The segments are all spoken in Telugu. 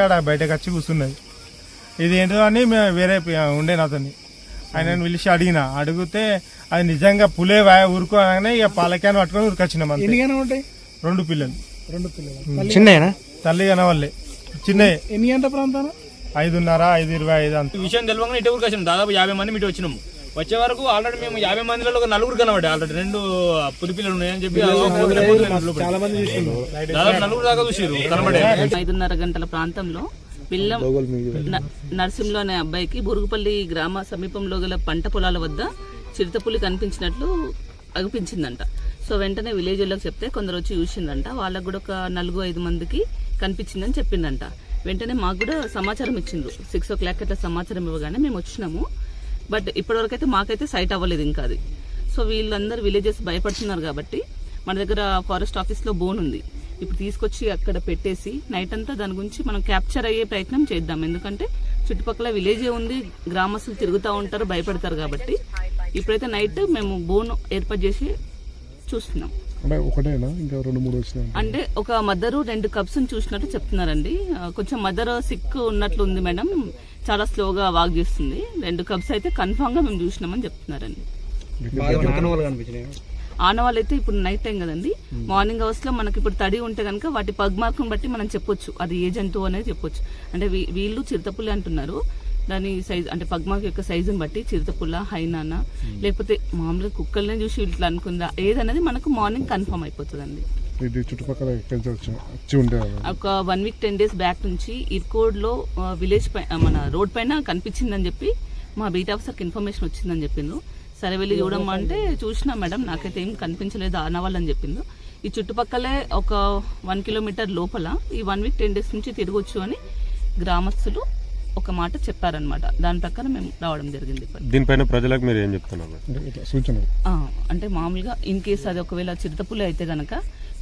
ఆడ బయటకు వచ్చి కూర్చున్నది. ఇది ఏంటో అని మేము వేరే పి- ఉండే నాతోని. ఆయన పిలిచి అడిగిన. అడిగితే అది నిజంగా పులే వాయ ఊరుకోగానే ఇక పాలక్యాన్ పట్టుకొని ఉరికొచ్చినాం అంతే. రెండు పిల్లలు. రెండు పిల్లలు. చిన్నయనా? తల్లి కనవాళ్ళే చిన్నవి ఎన్ని గంటల ప్రాంతాన? ఐదున్నర ఐదు ఇరవై ఐదు అంత. విషయం తెలియగానే ఇటు ఊరికి వచ్చినాం దాదాపు యాభై మంది ఇటు వచ్చినాము. వచ్చే వరకు ఆల్రెడీ మేము యాభై మందిలో ఒక నలుగురు కనబడి ఆల్రెడీ రెండు పులి పిల్లలు ఉన్నాయని చెప్పి చాలా మంది చూస్తున్నారు దాదాపు నలుగురు దాకా చూసారు కనబడే ఐదున్నర గంటల ప్రాంతంలో పిల్లం న- నర్సింలో అనే అబ్బాయికి బురుగుపల్లి గ్రామ సమీపంలో గల పంట పొలాల వద్ద చిరుతపులి కనిపించినట్లు అనిపించిందంట సో వెంటనే విలేజ్ వాళ్ళకి చెప్తే కొందరు వచ్చి చూసిందంట వాళ్ళకు కూడా ఒక నలుగు ఐదు మందికి కనిపించిందని చెప్పిందంట వెంటనే మాకు కూడా సమాచారం ఇచ్చిండ్రు. సిక్స్ ఓ క్లాక్ అట్లా సమాచారం ఇవ్వగానే మేము వచ్చినాము. బట్ ఇప్పటివరకు అయితే మాకైతే సైట్ అవ్వలేదు ఇంకా అది. సో వీళ్ళందరూ విలేజెస్ భయపడుతున్నారు కాబట్టి మన దగ్గర ఫారెస్ట్ ఆఫీస్లో బోన్ ఉంది. ఇప్పుడు తీసుకొచ్చి అక్కడ పెట్టేసి నైట్ అంతా దాని గురించి మనం క్యాప్చర్ అయ్యే ప్రయత్నం చేద్దాం. ఎందుకంటే చుట్టుపక్కల విలేజే ఉంది గ్రామస్తులు తిరుగుతూ ఉంటారు భయపడతారు కాబట్టి ఇప్పుడైతే నైట్ మేము బోన్ ఏర్పాటు చేసి చూస్తున్నాం. అంటే ఒక మదరు రెండు కప్స్ చూసినట్టు చెప్తున్నారండి. కొంచెం మదర్ సిక్ ఉన్నట్లు ఉంది మేడం. చాలా స్లోగా వాక్ చేస్తుంది. రెండు కప్స్ అయితే కన్ఫామ్గా మేము చూసినామని చెప్తున్నారండి. ఆనవాళ్ళు అయితే ఇప్పుడు నైట్ టైం కదండి. మార్నింగ్ అవర్స్లో మనకి ఇప్పుడు తడి ఉంటే కనుక వాటి పగ్ మార్కును బట్టి మనం చెప్పొచ్చు. అది ఏ జంతువు అనేది చెప్పొచ్చు. అంటే వీ- వీళ్ళు చిరుతపుల్లి అంటున్నారు. దాని సైజ్ అంటే పగ్ మార్క్ యొక్క సైజుని బట్టి చిరుతపుల్ల హైనానా లేకపోతే మామూలుగా కుక్కల్ని చూసి ఇట్లా అనుకుందా? ఏదనేది మనకు మార్నింగ్ కన్ఫర్మ్ అయిపోతుందండి. ఇది చుట్టుపక్కల వచ్చి ఒక one week ten days back నుంచి ఇర్కోడ్లో విలేజ్ పై మన రోడ్ పైన కనిపించిందని చెప్పి మా బీట్ ఆఫీసర్కి ఇన్ఫర్మేషన్ వచ్చిందని చెప్పిండ్రు సరే వెళ్ళి చూడమంటే చూసినా మేడం నాకైతే ఏం కనిపించలేదు ఆనవాళ్ళని చెప్పిండ్రు ఈ చుట్టుపక్కలే ఒక వన్ కిలోమీటర్ లోపల ఈ వన్ వీక్ టెన్ డేస్ నుంచి తిరగొచ్చు అని గ్రామస్తులు ఒక మాట చెప్పారనమాట దాని ప్రకారం మేము రావడం జరిగింది దీనిపైన ప్రజలకు మీరు ఏం చెప్తున్నారు? అంటే అంటే మామూలుగా ఇన్ కేస్ అది ఒకవేళ చిరుతపులి అయితే గనక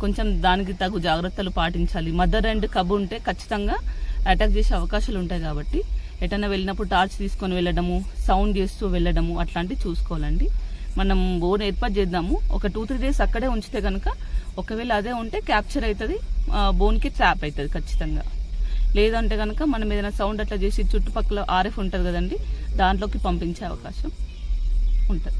కొంచెం దానికి తగు జాగ్రత్తలు పాటించాలి. మదర్ అండ్ కబు ఉంటే ఖచ్చితంగా అటాక్ చేసే అవకాశాలు ఉంటాయి కాబట్టి ఎటైనా వెళ్ళినప్పుడు టార్చ్ తీసుకొని వెళ్ళడము సౌండ్ చేస్తూ వెళ్ళడము అట్లాంటివి చూసుకోవాలండి. మనం బోన్ ఏర్పాటు చేద్దాము. ఒక టూ త్రీ డేస్ అక్కడే ఉంచితే కనుక ఒకవేళ అదే ఉంటే క్యాప్చర్ అవుతుంది బోన్కి ట్రాప్ అవుతుంది ఖచ్చితంగా. లేదంటే కనుక మనం ఏదైనా సౌండ్ అట్లా చేసి చుట్టుపక్కల ఆర్ఎఫ్ ఉంటుంది కదండి దాంట్లోకి పంపించే అవకాశం ఉంటుంది.